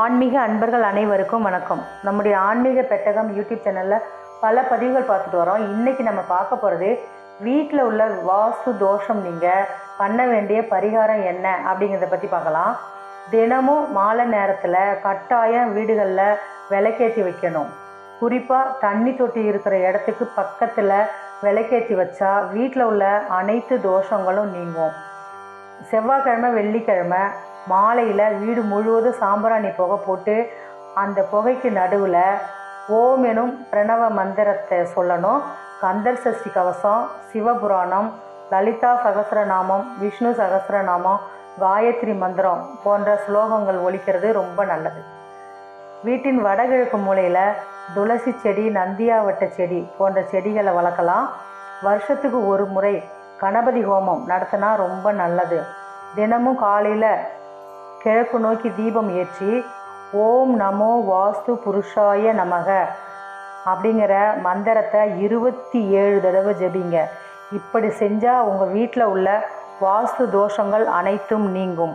ஆன்மீக அன்பர்கள் அனைவருக்கும் வணக்கம். நம்முடைய ஆன்மீக பெட்டகம் யூடியூப் சேனலில் பல பதிவுகள் பார்த்துட்டு வரோம். இன்றைக்கி நம்ம பார்க்க போகிறது வீட்டில் உள்ள வாஸ்து தோஷம் நீங்கள் பண்ண வேண்டிய பரிகாரம் என்ன அப்படிங்கிறத பற்றி பார்க்கலாம். தினமும் மாலை நேரத்தில் கட்டாயம் வீடுகளில் விளக்கேற்றி வைக்கணும். குறிப்பாக தண்ணி தொட்டி இருக்கிற இடத்துக்கு பக்கத்தில் விளக்கேற்றி வச்சா வீட்டில் உள்ள அனைத்து தோஷங்களும் நீங்கும். செவ்வாய்க்கிழமை வெள்ளிக்கிழமை மாலையில் வீடு முழுவதும் சாம்பிராணி புகை போட்டு அந்த புகைக்கு நடுவில் ஓம் எனும் பிரணவ மந்திரத்தை சொல்லணும். கந்தர் சஷ்டி கவசம் சிவபுராணம் லலிதா சகஸ்ரநாமம் விஷ்ணு சகஸ்ரநாமம் காயத்ரி மந்திரம் போன்ற ஸ்லோகங்கள் ஒழிக்கிறது ரொம்ப நல்லது. வீட்டின் வடகிழக்கு மூலையில் துளசி செடி நந்தியாவட்ட செடி போன்ற செடிகளை வளர்க்கலாம். வருஷத்துக்கு ஒரு முறை கணபதி ஹோமம் நடத்தினா ரொம்ப நல்லது. தினமும் காலையில் கிழக்கு நோக்கி தீபம் ஏற்றி ஓம் நமோ வாஸ்து புருஷாய நமக அப்படிங்கிற மந்திரத்தை இருபத்தி ஏழு தடவை ஜெபிங்க. இப்படி செஞ்சால் உங்கள் வீட்டில் உள்ள வாஸ்து தோஷங்கள் அனைத்தும் நீங்கும்.